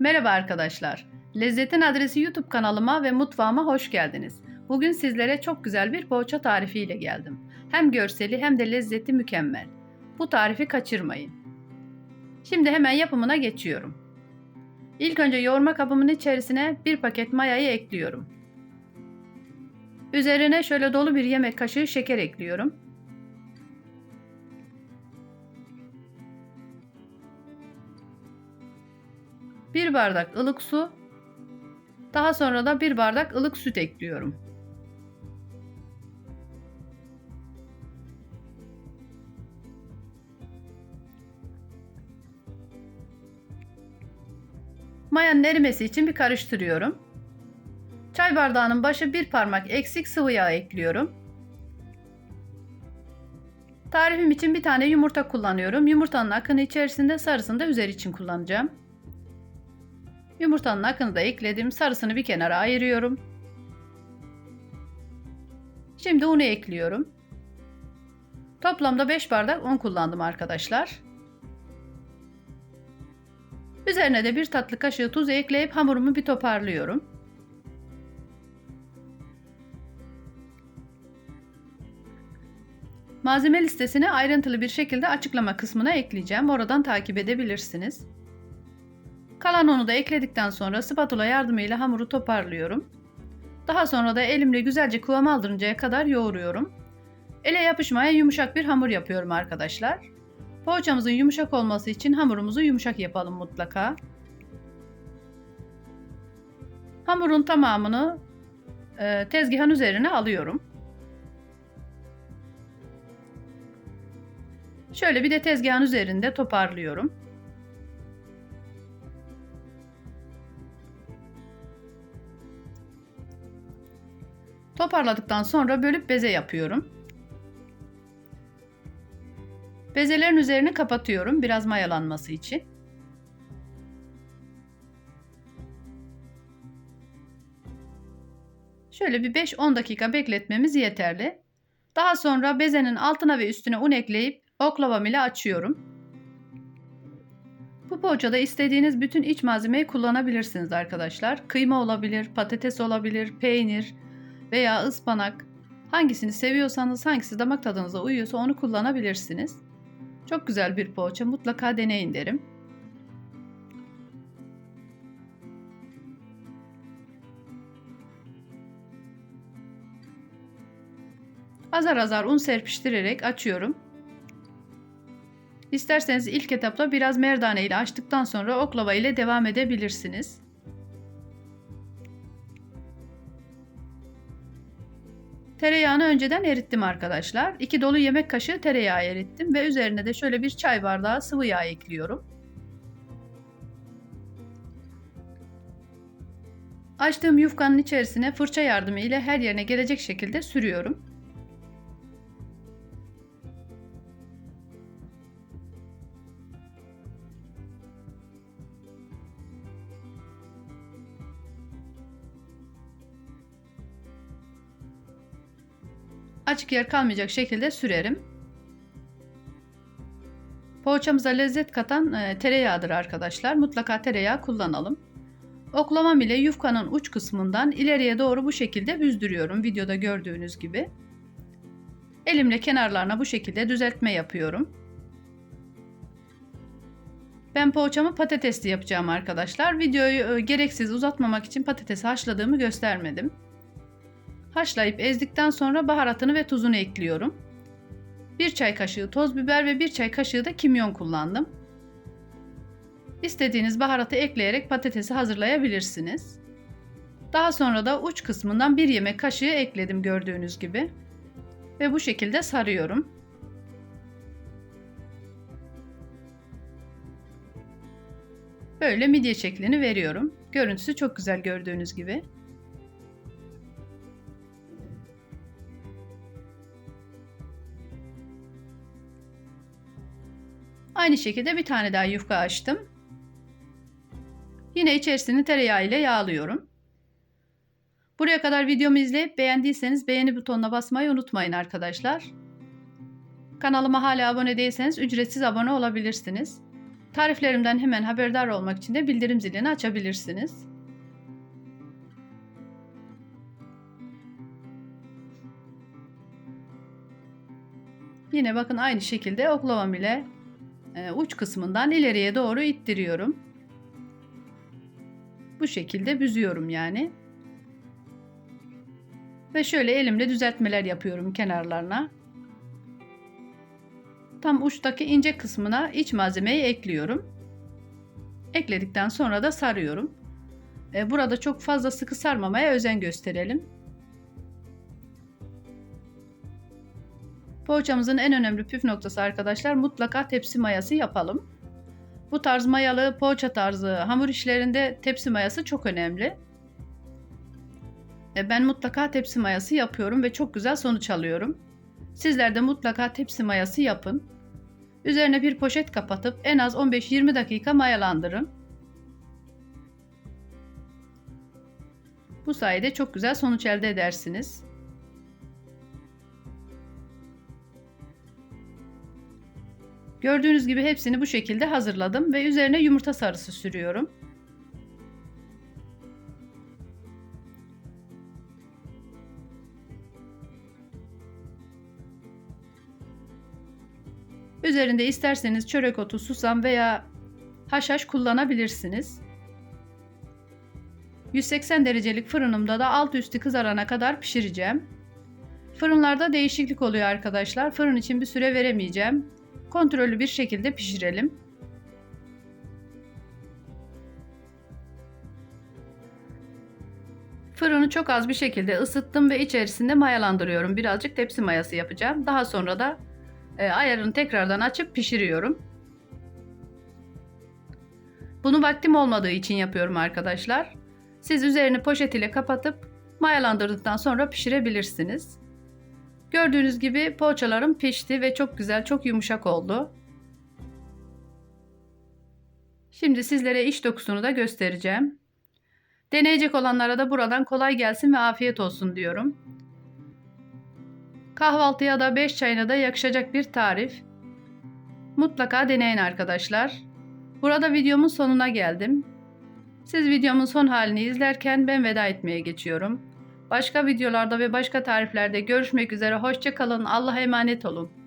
Merhaba arkadaşlar. Lezzetin Adresi YouTube kanalıma ve mutfağıma hoş geldiniz. Bugün sizlere çok güzel bir poğaça tarifiyle geldim. Hem görseli hem de lezzeti mükemmel. Bu tarifi kaçırmayın. Şimdi hemen yapımına geçiyorum. İlk önce yoğurma kabımın içerisine bir paket mayayı ekliyorum. Üzerine şöyle dolu bir yemek kaşığı şeker ekliyorum. Bir bardak ılık su, daha sonra da bir bardak ılık süt ekliyorum. Mayanın erimesi için bir karıştırıyorum. Çay bardağının başı bir parmak eksik sıvı yağ ekliyorum. Tarifim için bir tane yumurta kullanıyorum. Yumurtanın akını içerisinde sarısını da üzeri için kullanacağım. Yumurtanın akını da ekledim. Sarısını bir kenara ayırıyorum. Şimdi unu ekliyorum. Toplamda 5 bardak un kullandım arkadaşlar. Üzerine de bir tatlı kaşığı tuz ekleyip hamurumu bir toparlıyorum. Malzeme listesini ayrıntılı bir şekilde açıklama kısmına ekleyeceğim. Oradan takip edebilirsiniz. Kalan unu da ekledikten sonra spatula yardımıyla hamuru toparlıyorum. Daha sonra da elimle güzelce kıvam aldırıncaya kadar yoğuruyorum. Ele yapışmaya yumuşak bir hamur yapıyorum arkadaşlar. Poğaçamızın yumuşak olması için hamurumuzu yumuşak yapalım mutlaka. Hamurun tamamını e, tezgahın üzerine alıyorum. Şöyle bir de tezgahın üzerinde toparlıyorum. Toparladıktan sonra bölüp beze yapıyorum. Bezelerin üzerini kapatıyorum biraz mayalanması için. Şöyle bir 5-10 dakika bekletmemiz yeterli. Daha sonra bezenin altına ve üstüne un ekleyip oklavam ile açıyorum. Bu poğaçada istediğiniz bütün iç malzemeyi kullanabilirsiniz arkadaşlar. Kıyma olabilir, patates olabilir, peynir veya ıspanak. Hangisini seviyorsanız, hangisi damak tadınıza uyuyorsa onu kullanabilirsiniz. Çok güzel bir poğaça mutlaka deneyin derim. Azar azar un serpiştirerek açıyorum. İsterseniz ilk etapta biraz merdane ile açtıktan sonra oklava ile devam edebilirsiniz. Tereyağını önceden erittim arkadaşlar. 2 dolu yemek kaşığı tereyağı erittim ve üzerine de şöyle bir çay bardağı sıvı yağ ekliyorum. Açtığım yufkanın içerisine fırça yardımı ile her yerine gelecek şekilde sürüyorum. Açık yer kalmayacak şekilde sürerim. Poğaçamıza lezzet katan e, tereyağıdır arkadaşlar. Mutlaka tereyağı kullanalım. Oklamam ile yufkanın uç kısmından ileriye doğru bu şekilde büzdürüyorum. Videoda gördüğünüz gibi. Elimle kenarlarına bu şekilde düzeltme yapıyorum. Ben poğaçamı patatesli yapacağım arkadaşlar. Videoyu e, gereksiz uzatmamak için patatesi haşladığımı göstermedim. Haşlayıp ezdikten sonra baharatını ve tuzunu ekliyorum. 1 çay kaşığı toz biber ve 1 çay kaşığı da kimyon kullandım. İstediğiniz baharatı ekleyerek patatesi hazırlayabilirsiniz. Daha sonra da uç kısmından 1 yemek kaşığı ekledim gördüğünüz gibi. Ve bu şekilde sarıyorum. Böyle midye şeklini veriyorum. Görüntüsü çok güzel gördüğünüz gibi. Aynı şekilde bir tane daha yufka açtım. Yine içerisini tereyağı ile yağlıyorum. Buraya kadar videomu izleyip beğendiyseniz beğeni butonuna basmayı unutmayın arkadaşlar. Kanalıma hala abone değilseniz ücretsiz abone olabilirsiniz. Tariflerimden hemen haberdar olmak için de bildirim zilini açabilirsiniz. Yine bakın aynı şekilde oklavam ile uç kısmından ileriye doğru ittiriyorum. Bu şekilde büzüyorum yani. Ve şöyle elimle düzeltmeler yapıyorum kenarlarına. Tam uçtaki ince kısmına iç malzemeyi ekliyorum. Ekledikten sonra da sarıyorum. E, burada çok fazla sıkı sarmamaya özen gösterelim. Poğaçamızın en önemli püf noktası arkadaşlar mutlaka tepsi mayası yapalım. Bu tarz mayalı poğaça tarzı hamur işlerinde tepsi mayası çok önemli. E, ben mutlaka tepsi mayası yapıyorum ve çok güzel sonuç alıyorum. Sizler de mutlaka tepsi mayası yapın. Üzerine bir poşet kapatıp en az 15-20 dakika mayalandırın. Bu sayede çok güzel sonuç elde edersiniz. Gördüğünüz gibi hepsini bu şekilde hazırladım ve üzerine yumurta sarısı sürüyorum. Üzerinde isterseniz çörek otu, susam veya haşhaş kullanabilirsiniz. 180 derecelik fırınımda da alt üstü kızarana kadar pişireceğim. Fırınlarda değişiklik oluyor arkadaşlar. Fırın için bir süre veremeyeceğim. Kontrollü bir şekilde pişirelim. Fırını çok az bir şekilde ısıttım ve içerisinde mayalandırıyorum. Birazcık tepsi mayası yapacağım. Daha sonra da e, ayarını tekrardan açıp pişiriyorum. Bunu vaktim olmadığı için yapıyorum arkadaşlar. Siz üzerini poşet ile kapatıp mayalandırdıktan sonra pişirebilirsiniz. Gördüğünüz gibi poğaçalarım pişti ve çok güzel, çok yumuşak oldu. Şimdi sizlere iç dokusunu da göstereceğim. Deneyecek olanlara da buradan kolay gelsin ve afiyet olsun diyorum. Kahvaltıya da 5 çayına da yakışacak bir tarif. Mutlaka deneyin arkadaşlar. Burada videomun sonuna geldim. Siz videomun son halini izlerken ben veda etmeye geçiyorum. Başka videolarda ve başka tariflerde görüşmek üzere. Hoşçakalın. Allah'a emanet olun.